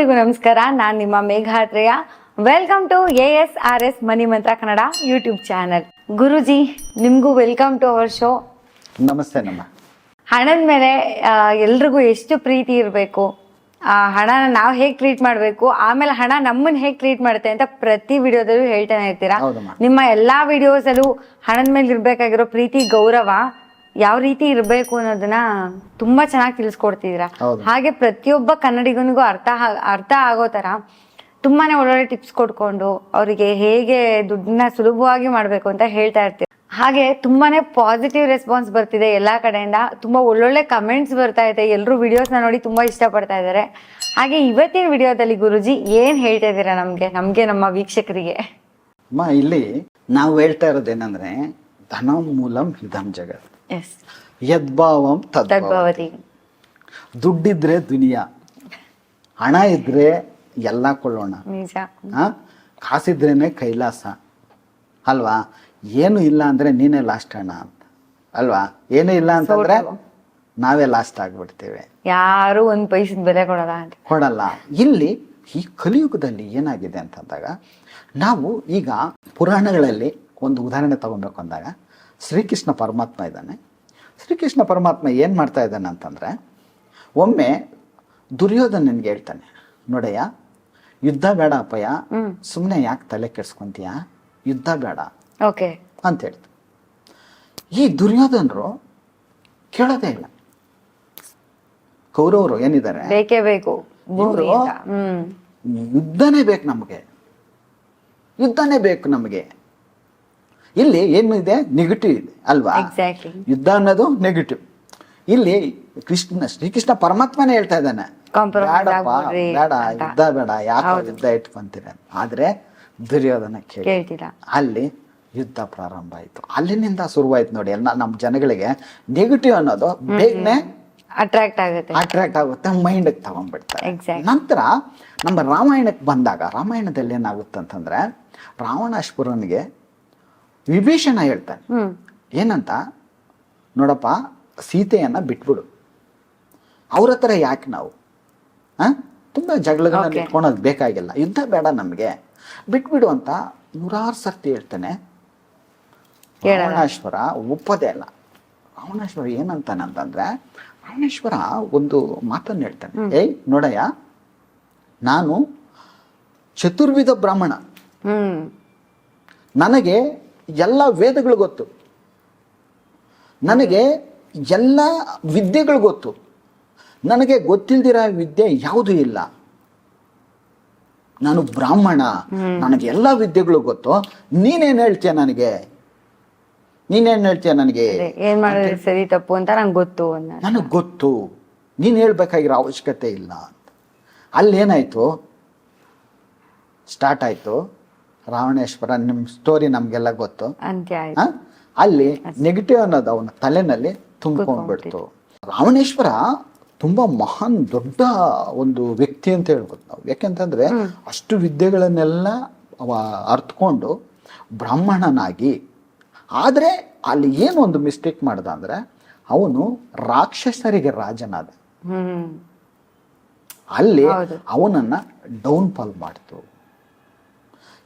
ಎಲ್ರಿಗೂ ನಮಸ್ಕಾರ. ನಾನು ನಿಮ್ಮ Meghatreya welcome to A S R S money Mantra Kannada YouTube channel ಗುರುಜಿ ನಿಮಗೂ ವೆಲ್ಕಮ್ ಟು ಅವರ್ ಶೋ ನಮಸ್ತೆ ನಮ್ಮ. ಹಣದ ಮೇಲೆ ಎಲ್ರಿಗೂ ಎಷ್ಟು ಪ್ರೀತಿ ಇರಬೇಕು ಆ ಹಣನ ನಾವು ಹೇಗೆ ಟ್ರೀಟ್ ಮಾಡಬೇಕು ಆಮೇಲೆ ಹಣ ನಮ್ಮನ್ನ ಹೇಗೆ ಟ್ರೀಟ್ ಮಾಡುತ್ತೆ ಅಂತ ಪ್ರತಿ ವಿಡಿಯೋದಲ್ಲೂ ಹೇಳ್ತಾನೆ ಇರ್ತೀರಾ? ನಿಮ್ಮ ಎಲ್ಲಾ ವಿಡಿಯೋಸಲ್ಲೂ ಹಣದ ಮೇಲೆ ಇರ್ಬೇಕಾಗಿರೋ ಪ್ರೀತಿ ಗೌರವ ಯಾವ ರೀತಿ ಇರಬೇಕು ಅನ್ನೋದನ್ನ ತುಂಬಾ ಚೆನ್ನಾಗಿ ತಿಳಿಸ್ಕೊಡ್ತಿದ್ದೀರಾ. ಹಾಗೆ ಪ್ರತಿಯೊಬ್ಬ ಕನ್ನಡಿಗನಿಗೂ ಅರ್ಥ ಅರ್ಥ ಆಗೋ ತರ ತುಂಬಾನೇ ಒಳ್ಳೊಳ್ಳೆ ಟಿಪ್ಸ್ ಕೊಡ್ಕೊಂಡು ಅವರಿಗೆ ಹೇಗೆ ದುಡ್ಡನ್ನ ಸುಲಭವಾಗಿ ಮಾಡಬೇಕು ಅಂತ ಹೇಳ್ತಾ ಇರ್ತೀವಿ. ಹಾಗೆ ತುಂಬಾನೇ ಪಾಸಿಟಿವ್ ರೆಸ್ಪಾನ್ಸ್ ಬರ್ತಿದೆ ಎಲ್ಲಾ ಕಡೆಯಿಂದ. ತುಂಬಾ ಒಳ್ಳೊಳ್ಳೆ ಕಮೆಂಟ್ಸ್ ಬರ್ತಾ ಇದೆ. ಎಲ್ಲರೂ ವಿಡಿಯೋಸ್ನ ನೋಡಿ ತುಂಬಾ ಇಷ್ಟಪಡ್ತಾ ಇದ್ದಾರೆ. ಹಾಗೆ ಇವತ್ತಿನ ವಿಡಿಯೋದಲ್ಲಿ ಗುರುಜಿ ಏನ್ ಹೇಳ್ತಾ ಇದ್ದೀರಾ ನಮ್ಗೆ ನಮ್ಗೆ ನಮ್ಮ ವೀಕ್ಷಕರಿಗೆ? ಅಮ್ಮ ಇಲ್ಲಿ ನಾವು ಹೇಳ್ತಾ ಇರೋದೇನಂದ್ರೆ ಧನ ಮೂಲಂ ಹಿಧಂ ಜಗತ್. ಯದ್ಭಾವಂ ತದ್ಭಾವತಿ. ದುಡ್ಡಿದ್ರೆ ದುನಿಯಾ. ಹಣ ಇದ್ರೆ ಎಲ್ಲ ಕೊಳ್ಳೋಣ? ಕಾಸಿದ್ರೇನೆ ಕೈಲಾಸ. ಅಲ್ವಾ? ಏನು ಇಲ್ಲ ಅಂದ್ರೆ ನೀನೇ ಲಾಸ್ಟ್ ಅಣ್ಣ ಅಂತ. ಅಲ್ವಾ? ಏನೇ ಇಲ್ಲ ಅಂತಂದ್ರೆ ನಾವೇ ಲಾಸ್ಟ್ ಆಗ್ಬಿಡ್ತೇವೆ. ಯಾರು ಒಂದ್ ಪೈಸದ ಬೆಲೆ ಕೊಡಲ್ಲ ಕೊಡಲ್ಲ. ಇಲ್ಲಿ ಈ ಕಲಿಯುಗದಲ್ಲಿ ಏನಾಗಿದೆ ಅಂತಂದಾಗ ನಾವು ಈಗ ಪುರಾಣಗಳಲ್ಲಿ ಒಂದು ಉದಾಹರಣೆ ತಗೊಬೇಕು ಅಂದಾಗ ಶ್ರೀಕೃಷ್ಣ ಪರಮಾತ್ಮ ಇದ್ದಾನೆ. ಶ್ರೀಕೃಷ್ಣ ಪರಮಾತ್ಮ ಏನು ಮಾಡ್ತಾ ಇದ್ದಾನೆ ಅಂತಂದರೆ ಒಮ್ಮೆ ದುರ್ಯೋಧನನಿಗೆ ಹೇಳ್ತಾನೆ ನೋಡಯ್ಯ ಯುದ್ಧ ಬೇಡ ಅಪ್ಪಯ್ಯ ಸುಮ್ಮನೆ ಯಾಕೆ ತಲೆ ಕೆಡ್ಸ್ಕೊಂತೀಯ? ಯುದ್ಧ ಬೇಡ ಓಕೆ. ಅಂತ ಹೇಳ್ತು. ಈ ದುರ್ಯೋಧನರು ಕೇಳೋದೇ ಇಲ್ಲ. ಕೌರವರು ಏನಿದ್ದಾರೆ? ಬೇಕೇ ಬೇಕು. ಇವ್ರು- ಯುದ್ಧನೇ ಬೇಕು ನಮಗೆ. ಯುದ್ಧನೇ ಬೇಕು ನಮಗೆ. ಇಲ್ಲಿ ಏನಿದೆ? ನೆಗೆಟಿವ್ ಇದೆ ಅಲ್ವಾ? ಯುದ್ಧ ಅನ್ನೋದು ನೆಗೆಟಿವ್ ಇಲ್ಲಿ ಕೃಷ್ಣ ಶ್ರೀಕೃಷ್ಣ ಪರಮಾತ್ಮನೇ ಹೇಳ್ತಾ ಇದ್ದಾನೆ. ಬೇಡಪ್ಪ ಬೇಡ ಯುದ್ಧ ಬೇಡ ಯಾಕೆ ಯುದ್ಧ ಇಟ್ಕೊಂತೀರ ಆದ್ರೆ ದುರ್ಯೋಧನ ಕೇಳಿ ಅಲ್ಲಿ ಯುದ್ಧ ಪ್ರಾರಂಭ ಆಯ್ತು. ಅಲ್ಲಿನಿಂದ ಶುರುವಾಯ್ತು ನೋಡಿ ಎಲ್ಲ ನಮ್ಮ ಜನಗಳಿಗೆ ನೆಗೆಟಿವ್ ಅನ್ನೋದು ಬೇಗನೆ ಅಟ್ರಾಕ್ಟ್ ಆಗುತ್ತೆ. ಅಟ್ರಾಕ್ಟ್ ಆಗುತ್ತೆ ಮೈಂಡ್ಗೆ ತಗೊಂಡ್ಬಿಡ್ತಾರೆ. ನಂತರ ನಮ್ಮ ರಾಮಾಯಣಕ್ಕೆ ಬಂದಾಗ ರಾಮಾಯಣದಲ್ಲಿ ಏನಾಗುತ್ತೆ ಅಂತಂದ್ರೆ ರಾವಣಾಶ್ಪುರನಿಗೆ ವಿಭೀಷಣ ಹೇಳ್ತಾನೆ. ಏನಂತ? ನೋಡಪ್ಪ ಸೀತೆಯನ್ನ ಬಿಟ್ಬಿಡು. ಅವ್ರ ಹತ್ರ ಯಾಕೆ ನಾವು? ಆ? ತುಂಬಾ ಜಗಳಗಳನ್ನ. ಇಟ್ಕೊಳೋದು ಬೇಕಾಗಿಲ್ಲ. ಯುದ್ಧ ಬೇಡ ನಮಗೆ. ಬಿಟ್ಬಿಡು ಅಂತ ನೂರಾರು ಸರ್ತಿ ಹೇಳ್ತಾನೆ. ಒಪ್ಪದೆ ಇಲ್ಲ ರಾವಣಾಶ್ವರ ಏನಂತಾನೆ ಅಂತಂದ್ರೆ ರಾವಣೇಶ್ವರ ಒಂದು ಮಾತನ್ನು ಹೇಳ್ತಾನೆ. ಏಯ್ ನೋಡಯ್ಯ ನಾನು ಚತುರ್ವಿಧ ಬ್ರಾಹ್ಮಣ. ಹ್ಮ್. ನನಗೆ ಎಲ್ಲ ವೇದಗಳು ಗೊತ್ತು. ನನಗೆ ಎಲ್ಲ ವಿದ್ಯೆಗಳು ಗೊತ್ತು. ನನಗೆ ಗೊತ್ತಿಲ್ದಿರೋ ವಿದ್ಯೆ ಯಾವುದೂ ಇಲ್ಲ. ನಾನು ಬ್ರಾಹ್ಮಣ. ನನಗೆ ಎಲ್ಲ ವಿದ್ಯೆಗಳು ಗೊತ್ತು. ನೀನೇನ್ ಹೇಳ್ತೀಯ ನನಗೆ? ನೀನೇನ್ ಹೇಳ್ತೀಯ ನನಗೆ? ಏನ್ ಮಾಡಿದ್ರೆ ಸರಿ ತಪ್ಪು ಅಂತ ನಂಗೆ ಗೊತ್ತು ನನಗೆ ಗೊತ್ತು. ನೀನು ಹೇಳ್ಬೇಕಾಗಿರೋ ಅವಶ್ಯಕತೆ ಇಲ್ಲ ಅಂತ. ಅಲ್ಲೇನಾಯ್ತು? ಸ್ಟಾರ್ಟ್ ಆಯ್ತು. ರಾವಣೇಶ್ವರ ನಿಮ್ಮ ಸ್ಟೋರಿ ನಮಗೆಲ್ಲ ಗೊತ್ತು. ಅಂತ್ಯ ಆಯ್ತು. ಆ? ಅಲ್ಲಿ ನೆಗೆಟಿವ್ ಅನ್ನೋದು ಅವನ ತಲೆನಲ್ಲಿ ತುಂಬಿಕೊಂಡ್ಬಿಡ್ತು. ರಾವಣೇಶ್ವರ ತುಂಬಾ ಮಹಾನ್ ದೊಡ್ಡ ಒಂದು ವ್ಯಕ್ತಿ ಅಂತ ಹೇಳ್ಬೋದು ನಾವು. ಯಾಕೆಂತಂದ್ರೆ ಅಷ್ಟು ವಿದ್ಯೆಗಳನ್ನೆಲ್ಲ ಅವ ಅರ್ಥಕೊಂಡು ಬ್ರಾಹ್ಮಣನಾಗಿ ಆದ್ರೆ ಅಲ್ಲಿ ಏನು ಒಂದು ಮಿಸ್ಟೇಕ್ ಮಾಡ್ದ ಅಂದ್ರೆ ಅವನು ರಾಕ್ಷಸರಿಗೆ ರಾಜನಾದ. ಹ್ಮ್. ಅಲ್ಲಿ ಅವನನ್ನ ಡೌನ್ ಫಾಲ್ ಮಾಡ್ತು.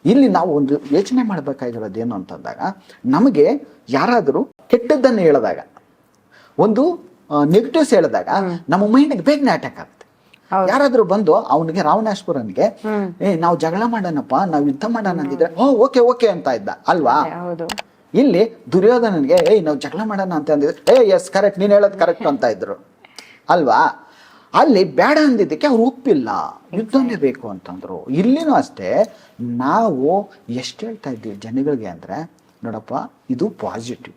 ಇಲ್ಲಿ ನಾವು ಒಂದು ಯೋಚನೆ ಮಾಡಬೇಕಾಗಿರೋದು ಏನು ಅಂತಂದಾಗ ನಮಗೆ ಯಾರಾದರೂ ಕೆಟ್ಟದ್ದನ್ನು ಹೇಳಿದಾಗ ಒಂದು ನೆಗೆಟಿವ್ಸ್ ಹೇಳಿದಾಗ ನಮ್ಮ ಮೈಂಡ್ಗೆ ಬೇಗನೆ ಅಟ್ಯಾಕ್ ಆಗುತ್ತೆ. ಯಾರಾದ್ರೂ ಬಂದು ಅವನಿಗೆ ರಾವಣಾಶ್ವರನಿಗೆ ಏ ನಾವು ಜಗಳ ಮಾಡೋಣಪ್ಪ ನಾವು ಯುದ್ಧ ಮಾಡೋಣ ಅಂದಿದ್ರೆ ಓ ಓಕೆ ಓಕೆ ಅಂತ ಇದ್ದ ಅಲ್ವಾ? ಇಲ್ಲಿ ದುರ್ಯೋಧನನಿಗೆ ಏಯ್ ನಾವು ಜಗಳ ಮಾಡೋಣ ಅಂತ ಅಂದಿದ್ರೆ ಏ ಎಸ್ ಕರೆಕ್ಟ್ ನೀನು ಹೇಳೋದು ಕರೆಕ್ಟ್ ಅಂತ ಇದ್ರು. ಅಲ್ವಾ? ಅಲ್ಲಿ ಬೇಡ ಅಂದಿದ್ದಕ್ಕೆ ಅವ್ರು ಒಪ್ಪಿಲ್ಲ. ಯುದ್ಧನೇ ಬೇಕು ಅಂತಂದ್ರು. ಇಲ್ಲಿನೂ ಅಷ್ಟೇ ನಾವು ಎಷ್ಟು ಹೇಳ್ತಾ ಇದ್ದೀವಿ ಜನಗಳಿಗೆ ಅಂದ್ರೆ ನೋಡಪ್ಪ ಇದು ಪಾಸಿಟಿವ್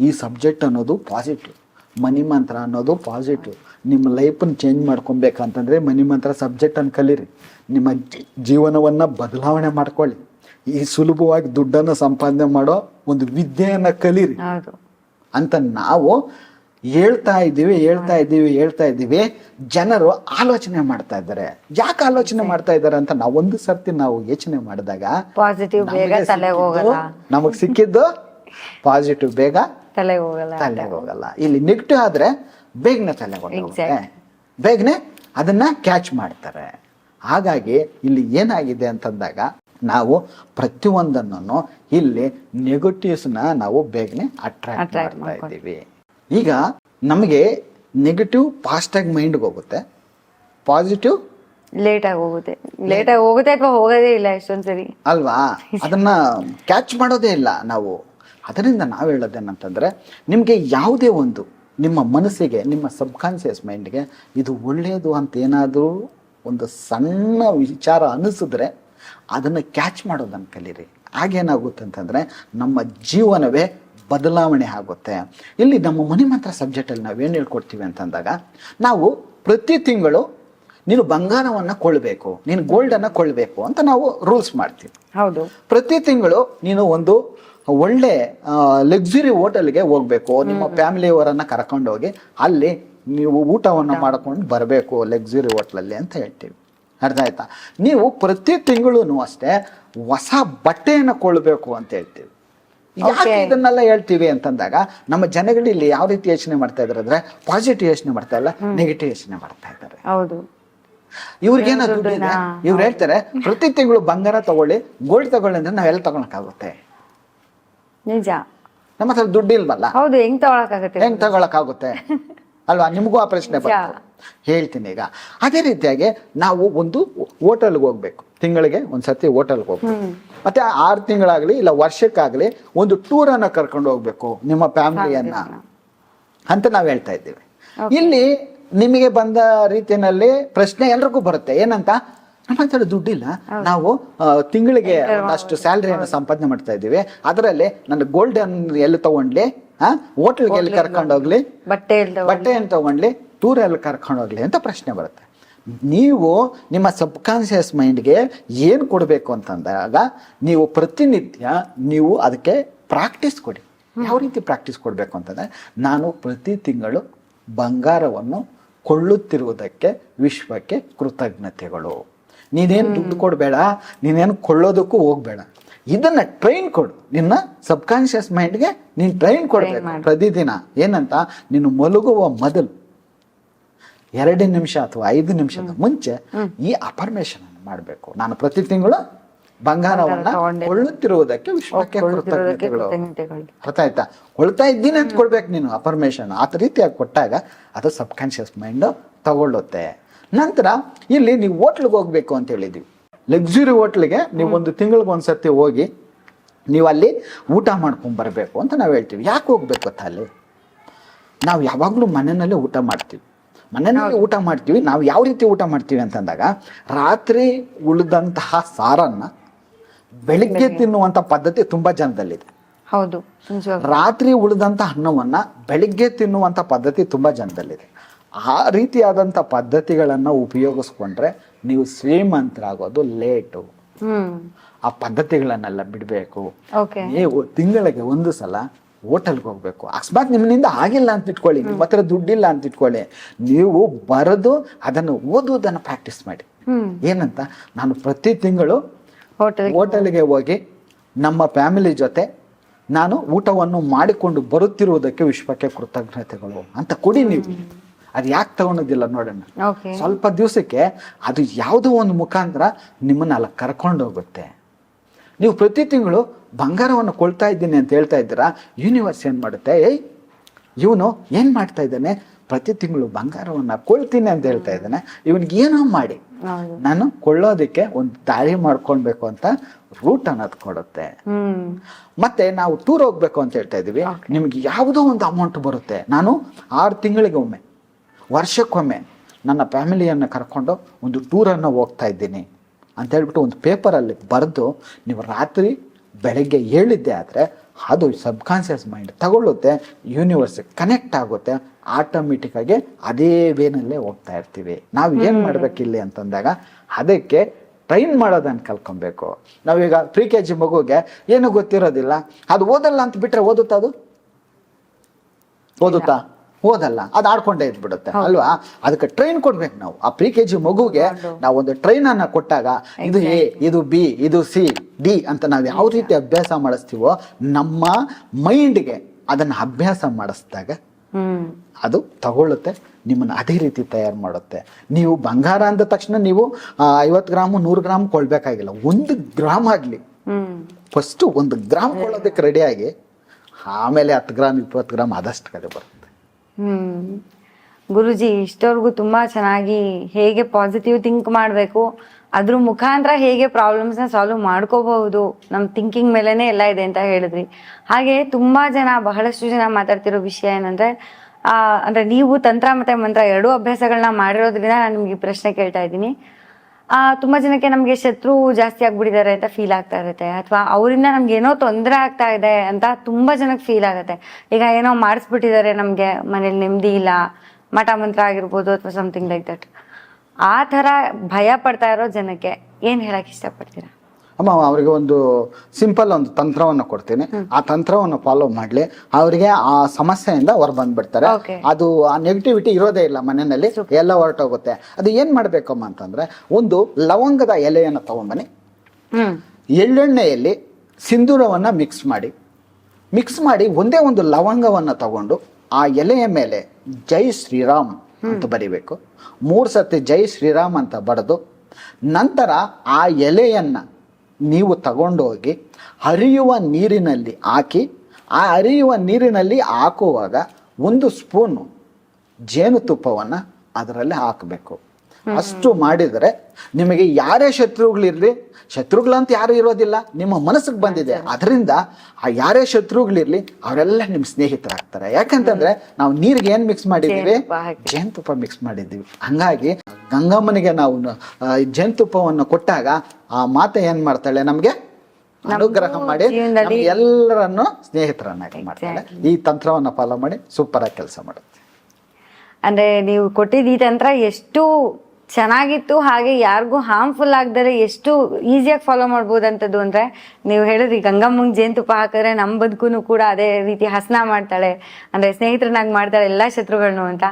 ಈ ಸಬ್ಜೆಕ್ಟ್ ಅನ್ನೋದು ಪಾಸಿಟಿವ್ ಮನಿ ಮಂತ್ರ ಅನ್ನೋದು ಪಾಸಿಟಿವ್ ನಿಮ್ಮ ಲೈಫನ್ನ ಚೇಂಜ್ ಮಾಡ್ಕೊಬೇಕಂತಂದ್ರೆ ಮನಿ ಮಂತ್ರ ಸಬ್ಜೆಕ್ಟ್ ಅನ್ನು ಕಲೀರಿ. ನಿಮ್ಮ ಜೀವನವನ್ನ ಬದಲಾವಣೆ ಮಾಡ್ಕೊಳ್ಳಿ. ಈ ಸುಲಭವಾಗಿ ದುಡ್ಡನ್ನು ಸಂಪಾದನೆ ಮಾಡೋ ಒಂದು ವಿದ್ಯೆಯನ್ನ ಕಲೀರಿ. ಅಂತ ನಾವು ಹೇಳ್ತಾ ಇದ್ದೀವಿ ಹೇಳ್ತಾ ಇದ್ದೀವಿ ಹೇಳ್ತಾ ಇದ್ದೀವಿ. ಜನರು ಆಲೋಚನೆ ಮಾಡ್ತಾ ಇದ್ದಾರೆ. ಯಾಕೆ ಆಲೋಚನೆ ಮಾಡ್ತಾ ಇದ್ದಾರೆ ಅಂತ ನಾವು ಒಂದು ಸರ್ತಿ ನಾವು ಯೋಚನೆ ಮಾಡಿದಾಗ ಪಾಸಿಟಿವ್ ಬೇಗ ತಲೆಗೆ ಹೋಗಲ್ಲ. ನಮಗ್ ಸಿಕ್ಕಿದ್ದು ಪಾಸಿಟಿವ್ ಬೇಗ ತಲೆ ಹೋಗಲ್ಲ ತಲೆಗೆ ಹೋಗಲ್ಲ. ಇಲ್ಲಿ ನೆಗೆಟಿವ್ ಆದ್ರೆ ಬೇಗನೆ ತಲೆ ಹೋಗುತ್ತೆ. ಬೇಗನೆ ಅದನ್ನ ಕ್ಯಾಚ್ ಮಾಡ್ತಾರೆ. ಹಾಗಾಗಿ ಇಲ್ಲಿ ಏನಾಗಿದೆ ಅಂತಂದಾಗ ನಾವು ಪ್ರತಿಯೊಂದನ್ನು ಇಲ್ಲಿ ನೆಗೆಟಿವ್ಸ್ನ ನಾವು ಬೇಗನೆ ಅಟ್ರಾಕ್ಟ್ ಮಾಡ್ತಾ ಇದ್ದೀವಿ. ಈಗ ನಮಗೆ ನೆಗೆಟಿವ್ ಫಾಸ್ಟಾಗಿ ಮೈಂಡ್ಗೆ ಹೋಗುತ್ತೆ. ಪಾಸಿಟಿವ್ ಲೇಟ್ ಆಗಿ ಹೋಗುತ್ತೆ. ಲೇಟ್ ಆಗಿ ಹೋಗುತ್ತೆ ಅಥವಾ ಹೋಗೋದೇ ಇಲ್ಲ ಎಷ್ಟೊಂದ್ಸರಿ ಅಲ್ವಾ? ಅದನ್ನ ಕ್ಯಾಚ್ ಮಾಡೋದೇ ಇಲ್ಲ ನಾವು. ಅದರಿಂದ ನಾವು ಹೇಳೋದೇನಂತಂದರೆ ನಿಮಗೆ ಯಾವುದೇ ಒಂದು ನಿಮ್ಮ ಮನಸ್ಸಿಗೆ ನಿಮ್ಮ ಸಬ್ಕಾನ್ಷಿಯಸ್ ಮೈಂಡ್ಗೆ ಇದು ಒಳ್ಳೆಯದು ಅಂತ ಏನಾದರೂ ಒಂದು ಸಣ್ಣ ವಿಚಾರ ಅನಿಸಿದ್ರೆ ಅದನ್ನು ಕ್ಯಾಚ್ ಮಾಡೋದನ್ನು ಕಲೀರಿ. ಹಾಗೇನಾಗುತ್ತೆ ಅಂತಂದರೆ ನಮ್ಮ ಜೀವನವೇ ಬದಲಾವಣೆ ಆಗುತ್ತೆ. ಇಲ್ಲಿ ನಮ್ಮ ಮನೆ ಮಾತ್ರ ಸಬ್ಜೆಕ್ಟಲ್ಲಿ ನಾವೇನು ಹೇಳ್ಕೊಡ್ತೀವಿ ಅಂತಂದಾಗ ನಾವು ಪ್ರತಿ ತಿಂಗಳು ನೀನು ಬಂಗಾರವನ್ನು ಕೊಳ್ಳಬೇಕು ನೀನು ಗೋಲ್ಡನ್ನು ಕೊಳ್ಳಬೇಕು ಅಂತ ನಾವು ರೂಲ್ಸ್ ಮಾಡ್ತೀವಿ. ಹೌದು. ಪ್ರತಿ ತಿಂಗಳು ನೀನು ಒಂದು ಒಳ್ಳೆ ಲಕ್ಸುರಿ ಹೋಟೆಲ್ಗೆ ಹೋಗ್ಬೇಕು ನಿಮ್ಮ ಫ್ಯಾಮಿಲಿಯವರನ್ನ ಕರ್ಕೊಂಡೋಗಿ ಅಲ್ಲಿ ನೀವು ಊಟವನ್ನು ಮಾಡ್ಕೊಂಡು ಬರಬೇಕು ಲಕ್ಸುರಿ ಹೋಟ್ಲಲ್ಲಿ ಅಂತ ಹೇಳ್ತೀವಿ. ಅರ್ಥ ಆಯ್ತಾ? ನೀವು ಪ್ರತಿ ತಿಂಗಳು ಅಷ್ಟೇ ಹೊಸ ಬಟ್ಟೆಯನ್ನು ಕೊಳ್ಳಬೇಕು ಅಂತ ಹೇಳ್ತೀವಿ. ಯಾಕೆ. ಇದನ್ನೆಲ್ಲ ಹೇಳ್ತೀವಿ ಅಂತಂದಾಗ ನಮ್ಮ ಜನಗಳು ಇಲ್ಲಿ ಯಾವ ರೀತಿ ಯೋಚನೆ ಮಾಡ್ತಾ ಇದಾರೆ ಅಂದ್ರೆ ಪಾಸಿಟಿವ್ ಯೋಚನೆ ಮಾಡ್ತಾ ಇಲ್ಲ ನೆಗೆಟಿವ್ ಯೋಚನೆ ಮಾಡ್ತಾ ಇದ್ದಾರೆ. ಹೌದು. ಇವ್ರಿಗೇನೋ ದುಡ್ಡು ಇವ್ರು ಹೇಳ್ತಾರೆ ಪ್ರತಿ ತಿಂಗಳು ಬಂಗಾರ ತಗೊಳ್ಳಿ ಗೋಲ್ಡ್ ತಗೊಳ್ಳಿ ಅಂದ್ರೆ ನಾವೆಲ್ಲ ತಗೊಳಕ್ಕಾಗುತ್ತೆ. ನಿಜ. ನಮ್ಮ ಹತ್ರ ದುಡ್ಡು ಇಲ್ವಲ್ಲ ಹೌದು ಹೆಂಗ್ ತಗೊಳಕ್ ಹೆಂಗ್ ತಗೊಳಕ್ಕಾಗುತ್ತೆ? ಅಲ್ವಾ? ನಿಮಗೂ ಆ ಪ್ರಶ್ನೆ ಬರ್ತದೆ ಹೇಳ್ತೀನಿ ಈಗ. ಅದೇ ರೀತಿಯಾಗಿ ನಾವು ಒಂದು ಹೋಟೆಲ್ಗೆ ಹೋಗ್ಬೇಕು. ತಿಂಗಳಿಗೆ ಒಂದ್ಸತಿ ಹೋಟೆಲ್ಗೆ ಹೋಗ್ಬೇಕು. ಮತ್ತೆ ಆರು ತಿಂಗಳಾಗ್ಲಿ ಇಲ್ಲ ವರ್ಷಕ್ಕಾಗಲಿ ಒಂದು ಟೂರನ್ನು ಕರ್ಕೊಂಡು ಹೋಗ್ಬೇಕು ನಿಮ್ಮ ಫ್ಯಾಮಿಲಿಯನ್ನ ಅಂತ ನಾವು ಹೇಳ್ತಾ ಇದ್ದೀವಿ. ಇಲ್ಲಿ ನಿಮಗೆ ಬಂದ ರೀತಿಯಲ್ಲಿ ಪ್ರಶ್ನೆ ಎಲ್ರಿಗೂ ಬರುತ್ತೆ. ಏನಂತ? ನಮ್ಮ ಹತ್ರ ದುಡ್ಡಿಲ್ಲ. ನಾವು ತಿಂಗಳಿಗೆ ಅಷ್ಟು ಸ್ಯಾಲ್ರಿಯನ್ನು ಸಂಪಾದನೆ ಮಾಡ್ತಾ ಇದ್ದೀವಿ. ಅದರಲ್ಲಿ ನನ್ನ ಗೋಲ್ಡನ್ ಎಲ್ಲಿ ತಗೊಂಡ್ಲಿ? ಹೋಟೆಲ್ಗೆ ಎಲ್ಲಿ ಕರ್ಕೊಂಡು ಹೋಗ್ಲಿ. ಬಟ್ಟೆ ಬಟ್ಟೆ ಏನು ತಗೊಂಡ್ಲಿ? ಟೂರ್ ಎಲ್ಲಿ ಕರ್ಕೊಂಡು ಹೋಗ್ಲಿ ಅಂತ ಪ್ರಶ್ನೆ ಬರುತ್ತೆ. ನೀವು ನಿಮ್ಮ ಸಬ್ಕಾನ್ಷಿಯಸ್ ಮೈಂಡ್ಗೆ ಏನು ಕೊಡಬೇಕು ಅಂತಂದಾಗ ನೀವು ಪ್ರತಿನಿತ್ಯ ನೀವು ಅದಕ್ಕೆ ಪ್ರಾಕ್ಟೀಸ್ ಕೊಡಿ. ಯಾವ ರೀತಿ ಪ್ರಾಕ್ಟೀಸ್ ಕೊಡಬೇಕು ಅಂತಂದರೆ ನಾನು ಪ್ರತಿ ತಿಂಗಳು ಬಂಗಾರವನ್ನು ಕೊಳ್ಳುತ್ತಿರುವುದಕ್ಕೆ ವಿಶ್ವಕ್ಕೆ ಕೃತಜ್ಞತೆಗಳು. ನೀನೇನು ದುಡ್ಡು ಕೊಡಬೇಡ ನೀನೇನು ಕೊಳ್ಳೋದಕ್ಕೂ ಹೋಗ್ಬೇಡ. ಇದನ್ನ ಟ್ರೈನ್ ಕೊಡು. ನಿನ್ನ ಸಬ್ಕಾನ್ಷಿಯಸ್ ಮೈಂಡ್ಗೆ ನೀನು ಟ್ರೈನ್ ಕೊಡಬೇಕು ಪ್ರತಿದಿನ. ಏನಂತ? ನೀನು ಮಲಗುವ ಮೊದಲು ಎರಡು ನಿಮಿಷ ಅಥವಾ ಐದು ನಿಮಿಷದ ಮುಂಚೆ ಈ ಅಫರ್ಮೇಶನ್ ಮಾಡಬೇಕು. ನಾನು ಪ್ರತಿ ತಿಂಗಳು ಬಂಗಾರವನ್ನ ಹೊಳ್ಳುತ್ತಿರುವುದಕ್ಕೆ ಕೊಳ್ಳುತ್ತಿರುವುದಕ್ಕೆ ವಿಶ್ವಕ್ಕೆ ಕೃತಜ್ಞತೆಗಳು. ಅರ್ಥ ಆಯ್ತಾ ಕೊಳ್ತಾ ಇದ್ದೀನಿ ಅಂತ ಕೊಡ್ಬೇಕು ನೀನು ಅಫರ್ಮೇಶನ್ ಆ ರೀತಿಯಾಗಿ ಕೊಟ್ಟಾಗ ಅದು ಸಬ್ಕಾನ್ಶಿಯಸ್ ಮೈಂಡ್ ತಗೊಳ್ಳುತ್ತೆ. ನಂತರ ಇಲ್ಲಿ ನೀವು ಹೋಟ್ಲಿಗೆ ಹೋಗ್ಬೇಕು ಅಂತ ಹೇಳಿದ್ವಿ ಲಕ್ಸುರಿ ಹೋಟ್ಲಿಗೆ ನೀವು ಒಂದು ತಿಂಗಳಿಗೆ ಸರ್ತಿ ಹೋಗಿ ನೀವು ಅಲ್ಲಿ ಊಟ ಮಾಡ್ಕೊಂಡು ಬರಬೇಕು ಅಂತ ನಾವು ಹೇಳ್ತೀವಿ. ಯಾಕೆ ಹೋಗ್ಬೇಕು ಗೊತ್ತಾ ಅಲ್ಲಿ? ನಾವು ಯಾವಾಗಲೂ ಮನೆಯಲ್ಲೇ ಊಟ ಮಾಡ್ತೀವಿ. ಮನೆಯಲ್ಲಿ ಊಟ ಮಾಡ್ತೀವಿ. ನಾವು ಯಾವ ರೀತಿ ಊಟ ಮಾಡ್ತೀವಿ ಅಂತಂದಾಗ ರಾತ್ರಿ ಉಳಿದಂತಹ ಸಾರನ್ನ ಬೆಳಿಗ್ಗೆ ತಿನ್ನುವಂಥ ಪದ್ಧತಿ ತುಂಬಾ ಜನದಲ್ಲಿದೆ. ಹೌದು ರಾತ್ರಿ ಉಳಿದಂಥ ಅನ್ನವನ್ನ ಬೆಳಿಗ್ಗೆ ತಿನ್ನುವಂಥ ಪದ್ಧತಿ ತುಂಬ ಜನದಲ್ಲಿದೆ. ಆ ರೀತಿಯಾದಂಥ ಪದ್ಧತಿಗಳನ್ನು ಉಪಯೋಗಿಸ್ಕೊಂಡ್ರೆ ನೀವು ಶ್ರೀಮಂತರಾಗೋದು ಲೇಟು. ಆ ಪದ್ಧತಿಗಳನ್ನೆಲ್ಲ ಬಿಡಬೇಕು. ನೀವು ತಿಂಗಳಿಗೆ ಒಂದು ಸಲ ಹೋಟೆಲ್ಗೆ ಹೋಗ್ಬೇಕು. ಅಕಸ್ಮಾತ್ ನಿಮ್ಮಿಂದ ಆಗಿಲ್ಲ ಅಂತ ಇಟ್ಕೊಳ್ಳಿ. ನಿಮ್ಮ ಹತ್ರ ದುಡ್ಡಿಲ್ಲ ಅಂತ ಇಟ್ಕೊಳ್ಳಿ. ನೀವು ಬರೆದು ಅದನ್ನು ಓದುವುದನ್ನು ಪ್ರಾಕ್ಟೀಸ್ ಮಾಡಿ. ಏನಂತ? ನಾನು ಪ್ರತಿ ತಿಂಗಳು ಹೋಟೆಲ್ ಹೋಟೆಲ್ಗೆ ಹೋಗಿ ನಮ್ಮ ಫ್ಯಾಮಿಲಿ ಜೊತೆ ನಾನು ಊಟವನ್ನು ಮಾಡಿಕೊಂಡು ಬರುತ್ತಿರುವುದಕ್ಕೆ ವಿಶ್ವಕ್ಕೆ ಕೃತಜ್ಞತೆಗಳು ಅಂತ ಕೊಡಿ ನೀವು. ಅದು ಯಾಕೆ ತಗೊಳೋದಿಲ್ಲ ನೋಡೋಣ ಸ್ವಲ್ಪ ದಿವಸಕ್ಕೆ ಅದು ಯಾವುದೋ ಒಂದು ಮುಖಾಂತರ ನಿಮ್ಮನ್ನ ಅಲ್ಲ ಕರ್ಕೊಂಡು ಹೋಗುತ್ತೆ. ನೀವು ಪ್ರತಿ ತಿಂಗಳು ಬಂಗಾರವನ್ನು ಕೊಳ್ತಾ ಇದ್ದೀನಿ ಅಂತ ಹೇಳ್ತಾ ಇದ್ದೀರಾ ಯೂನಿವರ್ಸ್ ಏನು ಮಾಡುತ್ತೆ? ಏಯ್ ಇವನು ಏನು ಮಾಡ್ತಾ ಇದ್ದಾನೆ? ಪ್ರತಿ ತಿಂಗಳು ಬಂಗಾರವನ್ನು ಕೊಳ್ತೀನಿ ಅಂತ ಹೇಳ್ತಾ ಇದ್ದಾನೆ. ಇವನಿಗೆ ಏನೋ ಮಾಡಿ. ನಾನು ಕೊಳ್ಳೋದಕ್ಕೆ ಒಂದು ದಾರಿ ಮಾಡ್ಕೊಳ್ಬೇಕು ಅಂತ ರೂಟ್ ಅನ್ನೋದು ಕೊಡುತ್ತೆ. ಮತ್ತೆ ನಾವು ಟೂರ್ ಹೋಗ್ಬೇಕು ಅಂತ ಹೇಳ್ತಾ ಇದೀವಿ ನಿಮ್ಗೆ ಯಾವುದೋ ಒಂದು ಅಮೌಂಟ್ ಬರುತ್ತೆ. ನಾನು ಆರು ತಿಂಗಳಿಗೆ ಒಮ್ಮೆ ವರ್ಷಕ್ಕೊಮ್ಮೆ ನನ್ನ ಫ್ಯಾಮಿಲಿಯನ್ನು ಕರ್ಕೊಂಡು ಒಂದು ಟೂರನ್ನು ಹೋಗ್ತಾ ಇದ್ದೀನಿ ಅಂತ ಹೇಳ್ಬಿಟ್ಟು ಒಂದು ಪೇಪರಲ್ಲಿ ಬರೆದು ನೀವು ರಾತ್ರಿ ಬೆಳಗ್ಗೆ ಹೇಳಿದ್ದೆ ಆದರೆ ಅದು ಸಬ್ಕಾನ್ಷಿಯಸ್ ಮೈಂಡ್ ತಗೊಳ್ಳುತ್ತೆ ಯೂನಿವರ್ಸ್ ಕನೆಕ್ಟ್ ಆಗುತ್ತೆ ಆಟೋಮೆಟಿಕ್ಕಾಗಿ ಅದೇ ವೇನಲ್ಲೇ ಹೋಗ್ತಾ ಇರ್ತೀವಿ. ನಾವು ಏನು ಮಾಡಬೇಕಿಲ್ಲಿ ಅಂತಂದಾಗ ಅದಕ್ಕೆ ಟ್ರೈನ್ ಮಾಡೋದನ್ನು ಕಲ್ಕೊಬೇಕು ನಾವೀಗ ಪ್ರಿ ಕೆ ಜಿ ಮಗುಗೆ ಏನೂ ಗೊತ್ತಿರೋದಿಲ್ಲ. ಅದು ಓದಲ್ಲ ಅಂತ ಬಿಟ್ಟರೆ ಓದುತ್ತಾ ಅದು? ಓದುತ್ತಾ? ಓದಲ್ಲ ಅದು ಆಡ್ಕೊಂಡೇ ಇದ್ಬಿಡುತ್ತೆ ಅಲ್ವಾ? ಅದಕ್ಕೆ ಟ್ರೈನ್ ಕೊಡ್ಬೇಕು ನಾವು. ಆ ಪ್ರಿ ಕೆ ಜಿ ಮಗುಗೆ ನಾವು ಒಂದು ಟ್ರೈನ್ ಅನ್ನ ಕೊಟ್ಟಾಗ ಇದು ಎ ಇದು ಬಿ ಇದು ಸಿ ಡಿ ಅಂತ ನಾವು ಯಾವ ರೀತಿ ಅಭ್ಯಾಸ ಮಾಡಿಸ್ತೀವೋ ನಮ್ಮ ಮೈಂಡ್ಗೆ ಅದನ್ನ ಅಭ್ಯಾಸ ಮಾಡಿಸಿದಾಗ ಅದು ತಗೊಳ್ಳುತ್ತೆ ನಿಮ್ಮನ್ನ ಅದೇ ರೀತಿ ತಯಾರು ಮಾಡುತ್ತೆ. ನೀವು ಬಂಗಾರ ಅಂದ ತಕ್ಷಣ ನೀವು ಐವತ್ತು ಗ್ರಾಮು ನೂರು ಗ್ರಾಮ್ ಕೊಳ್ಬೇಕಾಗಿಲ್ಲ ಒಂದು ಗ್ರಾಮ್ ಆಗಲಿ. ಫಸ್ಟ್ ಫಸ್ಟು ಒಂದು ಗ್ರಾಮ್ ಕೊಳ್ಳೋದಕ್ಕೆ ರೆಡಿಯಾಗಿ ಆಮೇಲೆ ಹತ್ತು ಗ್ರಾಮ್ ಇಪ್ಪತ್ತು ಗ್ರಾಮ್ ಆದಷ್ಟು ಕಡೆ ಬರುತ್ತೆ. ಗುರುಜಿ, ಇಷ್ಟವರೆಗೂ ತುಂಬಾ ಚೆನ್ನಾಗಿ ಹೇಗೆ ಪಾಸಿಟಿವ್ ಥಿಂಕ್ ಮಾಡಬೇಕು, ಅದ್ರ ಮುಖಾಂತರ ಹೇಗೆ ಪ್ರಾಬ್ಲಮ್ಸ್ನ ಸಾಲ್ವ್ ಮಾಡ್ಕೋಬಹುದು, ನಮ್ ಥಿಂಕಿಂಗ್ ಮೇಲೆನೆ ಎಲ್ಲ ಇದೆ ಅಂತ ಹೇಳಿದ್ರಿ. ಹಾಗೆ ತುಂಬಾ ಜನ, ಬಹಳಷ್ಟು ಜನ ಮಾತಾಡ್ತಿರೋ ವಿಷಯ ಏನಂದ್ರೆ, ಆ, ಅಂದ್ರೆ ನೀವು ತಂತ್ರ ಮತ್ತೆ ಮಂತ್ರ ಎರಡೂ ಅಭ್ಯಾಸಗಳನ್ನ ಮಾಡಿರೋದ್ರಿಂದ ನಾನು ನಿಮ್ಗೆ ಪ್ರಶ್ನೆ ಕೇಳ್ತಾ ಇದ್ದೀನಿ. ತುಂಬಾ ಜನಕ್ಕೆ ನಮ್ಗೆ ಶತ್ರು ಜಾಸ್ತಿ ಆಗ್ಬಿಟ್ಟಿದ್ದಾರೆ ಅಂತ ಫೀಲ್ ಆಗ್ತಾ ಇರುತ್ತೆ. ಅಥವಾ ಅವರಿಂದ ನಮ್ಗೆ ಏನೋ ತೊಂದರೆ ಆಗ್ತಾ ಇದೆ ಅಂತ ತುಂಬಾ ಜನಕ್ಕೆ ಫೀಲ್ ಆಗುತ್ತೆ. ಈಗ ಏನೋ ಮಾಡಿಸ್ಬಿಟ್ಟಿದ್ದಾರೆ ನಮ್ಗೆ, ಮನೇಲಿ ನೆಮ್ಮದಿ ಇಲ್ಲ, ಮಠ ಮಂತ್ರ ಆಗಿರ್ಬೋದು ಅಥವಾ ಸಮಥಿಂಗ್ ಲೈಕ್ ದಟ್ ಆ ತರ ಭಯ ಪಡ್ತಾ ಇರೋ ಜನಕ್ಕೆ ಏನ್ ಹೇಳಕ್ ಇಷ್ಟಪಡ್ತೀರಾ? ಅಮ್ಮ ಅವರಿಗೆ ಒಂದು ಸಿಂಪಲ್ ಒಂದು ತಂತ್ರವನ್ನು ಕೊಡ್ತೀನಿ. ಆ ತಂತ್ರವನ್ನು ಫಾಲೋ ಮಾಡಲಿ. ಅವರಿಗೆ ಆ ಸಮಸ್ಯೆಯಿಂದ ಹೊರ ಬಂದ್ಬಿಡ್ತಾರೆ ಅದು ಆ ನೆಗೆಟಿವಿಟಿ ಇರೋದೇ ಇಲ್ಲ ಮನೆಯಲ್ಲಿ. ಎಲ್ಲ ಹೊರಟೋಗುತ್ತೆ. ಅದು ಏನು ಮಾಡಬೇಕಮ್ಮ ಅಂತಂದ್ರೆ ಒಂದು ಲವಂಗದ ಎಲೆಯನ್ನು ತಗೊಂಬನ್ನಿ. ಎಳ್ಳೆಣ್ಣೆಯಲ್ಲಿ ಸಿಂಧೂರವನ್ನು ಮಿಕ್ಸ್ ಮಾಡಿ. ಮಿಕ್ಸ್ ಮಾಡಿ ಒಂದೇ ಒಂದು ಲವಂಗವನ್ನು ತಗೊಂಡು ಆ ಎಲೆಯ ಮೇಲೆ ಜೈ ಶ್ರೀರಾಮ್ ಅಂತ ಬರಿಬೇಕು. ಮೂರು ಸತಿ ಜೈ ಶ್ರೀರಾಮ್ ಅಂತ ಬರೆದು ನಂತರ ಆ ಎಲೆಯನ್ನು ನೀವು ತಗೊಂಡೋಗಿ ಹರಿಯುವ ನೀರಿನಲ್ಲಿ ಹಾಕಿ ಆ ಹರಿಯುವ ನೀರಿನಲ್ಲಿ ಹಾಕುವಾಗ ಒಂದು ಸ್ಪೂನು ಜೇನುತುಪ್ಪವನ್ನು ಅದರಲ್ಲಿ ಹಾಕಬೇಕು. ಅಷ್ಟು ಮಾಡಿದರೆ ನಿಮಗೆ ಯಾರೇ ಶತ್ರುಗಳಿರಲಿ ಶತ್ರುಗಳಂತ ಯಾರು ಇರೋದಿಲ್ಲ ನಿಮ್ಮ ಮನಸ್ಸಿಗೆ ಬಂದಿದೆ. ಅದರಿಂದ ಆ ಯಾರೇ ಶತ್ರುಗಳಿರಲಿ ಅವರೆಲ್ಲ ನಿಮ್ಮ ಸ್ನೇಹಿತರಾಗ್ತಾರೆ. ಯಾಕಂತಂದ್ರೆ ನಾವು ನೀರಿಗೆ ಏನು ಮಿಕ್ಸ್ ಮಾಡಿದ್ದೀವಿ? ಜೇನುತುಪ್ಪ ಮಿಕ್ಸ್ ಮಾಡಿದ್ದೀವಿ. ಹಂಗಾಗಿ ಗಂಗಮ್ಮನಿಗೆ ನಾವು ಜೇನುತುಪ್ಪವನ್ನು ಕೊಟ್ಟಾಗ ಆ ಮಾತೆ ಏನ್ ಮಾಡ್ತಾಳೆ? ನಮ್ಗೆ ಅನುಗ್ರಹ ಮಾಡಿ ಎಲ್ಲರನ್ನು ಸ್ನೇಹಿತರನ್ನಾಗಿ ಮಾಡ್ತಾಳೆ. ಈ ತಂತ್ರವನ್ನ ಫಾಲೋ ಮಾಡಿ ಸೂಪರ್ ಆಗಿ ಕೆಲಸ ಮಾಡುತ್ತೆ. ಅಂದ್ರೆ ನೀವು ಕೊಟ್ಟಿದ್ದ ಈ ತಂತ್ರ ಎಷ್ಟು ಚೆನ್ನಾಗಿತ್ತು ಹಾಗೆ ಯಾರಿಗೂ ಹಾರ್ಮ್ಫುಲ್ ಆಗದರೆ ಎಷ್ಟು ಈಸಿಯಾಗಿ ಫಾಲೋ ಮಾಡ್ಬೋದಂಥದ್ದು ಅಂದ್ರೆ ನೀವು ಹೇಳಿದ್ರಿ ಗಂಗಮ್ಮಂಗೆ ಜೇನುತುಪ್ಪ ಹಾಕಿದ್ರೆ ನಮ್ಮ ಬದುಕು ಕೂಡ ಅದೇ ರೀತಿ ಹಸನ ಮಾಡ್ತಾಳೆ ಅಂದ್ರೆ ಸ್ನೇಹಿತರನ್ನಾಗಿ ಮಾಡ್ತಾಳೆ ಎಲ್ಲಾ ಶತ್ರುಗಳನ್ನು ಅಂತ.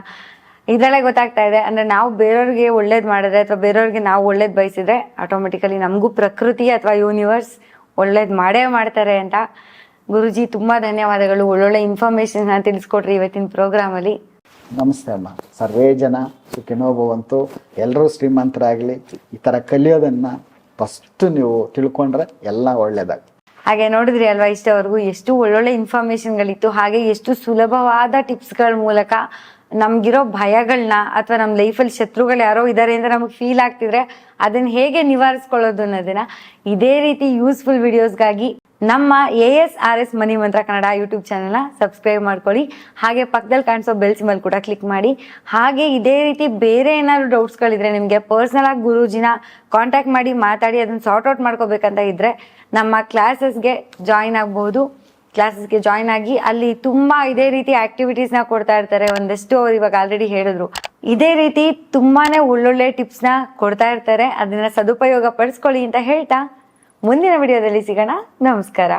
ಇದರಲ್ಲೇ ಗೊತ್ತಾಗ್ತಾ ಇದೆ ಅಂದ್ರೆ ನಾವು ಬೇರೆಯವ್ರಿಗೆ ಒಳ್ಳೇದ್ ಮಾಡಿದ್ರೆ ಅಥವಾ ಬೇರೆಯವ್ರಿಗೆ ನಾವು ಒಳ್ಳೇದ್ ಬಯಸಿದ್ರೆ ಆಟೋಮೆಟಿಕಲಿ ನಮಗೂ ಪ್ರಕೃತಿ ಅಥವಾ ಯೂನಿವರ್ಸ್ ಒಳ್ಳೇದ್ ಮಾಡೇ ಮಾಡ್ತಾರೆ ಅಂತ ಗುರುಜಿ ತುಂಬಾ ಧನ್ಯವಾದಗಳು. ಒಳ್ಳೊಳ್ಳೆ ಇನ್ಫಾರ್ಮೇಶನ್ ತಿಳಿಸ್ಕೊಟ್ರಿ ಇವತ್ತಿನ ಪ್ರೋಗ್ರಾಮ್ ಅಲ್ಲಿ. ನಮಸ್ತೆ ಅಮ್ಮ. ಸರ್ವೇ ಜನ ಸುಖಿನೋ ಭವಂತು ಎಲ್ಲರೂ ಶ್ರೀಮಂತರಾಗಲಿ ಈ ಥರ ಕಲಿಯೋದನ್ನ ಫಸ್ಟ್ ನೀವು ತಿಳ್ಕೊಂಡ್ರೆ ಎಲ್ಲ ಒಳ್ಳೇದಾಗ ಹಾಗೆ ನೋಡಿದ್ರಿ ಅಲ್ವಾ ಇಷ್ಟವರೆಗೂ ಎಷ್ಟು ಒಳ್ಳೊಳ್ಳೆ ಇನ್ಫಾರ್ಮೇಶನ್ಗಳಿತ್ತು ಹಾಗೆ ಎಷ್ಟು ಸುಲಭವಾದ ಟಿಪ್ಸ್ಗಳ ಮೂಲಕ ನಮ್ಗಿರೋ ಭಯಗಳನ್ನ ಅಥವಾ ನಮ್ಮ ಲೈಫಲ್ಲಿ ಶತ್ರುಗಳು ಯಾರೋ ಇದ್ದಾರೆ ಅಂತ ನಮಗೆ ಫೀಲ್ ಆಗ್ತಿದ್ರೆ ಅದನ್ನ ಹೇಗೆ ನಿವಾರಿಸ್ಕೊಳ್ಳೋದು ಅನ್ನೋದನ್ನ ಇದೇ ರೀತಿ ಯೂಸ್ಫುಲ್ ವಿಡಿಯೋಸ್ಗಾಗಿ ನಮ್ಮ A S R S money Mantra Kannada YouTube ಚಾನೆಲ್ನ ಸಬ್ಸ್ಕ್ರೈಬ್ ಮಾಡ್ಕೊಳ್ಳಿ. ಹಾಗೆ ಪಕ್ಕದಲ್ಲಿ ಕಾಣಿಸೋ ಬೆಲ್ಸ್ ಮೇಲೆ ಕೂಡ ಕ್ಲಿಕ್ ಮಾಡಿ. ಹಾಗೆ ಇದೇ ರೀತಿ ಬೇರೆ ಏನಾದ್ರು ಡೌಟ್ಸ್ಗಳಿದ್ರೆ ನಿಮಗೆ ಪರ್ಸ್ನಲ್ ಆಗಿ ಗುರೂಜಿನ ಕಾಂಟ್ಯಾಕ್ಟ್ ಮಾಡಿ ಮಾತಾಡಿ ಅದನ್ನು ಸಾರ್ಟ್ ಔಟ್ ಮಾಡ್ಕೋಬೇಕಂತ ಇದ್ರೆ ನಮ್ಮ ಕ್ಲಾಸಸ್ಗೆ ಜಾಯಿನ್ ಆಗ್ಬಹುದು ಕ್ಲಾಸಸ್ಗೆ ಜಾಯ್ನ್ ಆಗಿ ಅಲ್ಲಿ ತುಂಬಾ ಇದೇ ರೀತಿ ಆಕ್ಟಿವಿಟೀಸ್ನ ಕೊಡ್ತಾ ಇರ್ತಾರೆ, ಒಂದಷ್ಟು ಅವ್ರು ಇವಾಗ ಆಲ್ರೆಡಿ ಹೇಳಿದ್ರು. ಇದೇ ರೀತಿ ತುಂಬಾನೇ ಒಳ್ಳೊಳ್ಳೆ ಟಿಪ್ಸ್ನ ಕೊಡ್ತಾ ಇರ್ತಾರೆ. ಅದನ್ನ ಸದುಪಯೋಗ ಪಡಿಸ್ಕೊಳ್ಳಿ ಅಂತ ಹೇಳ್ತಾ ಮುಂದಿನ ವಿಡಿಯೋದಲ್ಲಿ ಸಿಗೋಣ. ನಮಸ್ಕಾರ.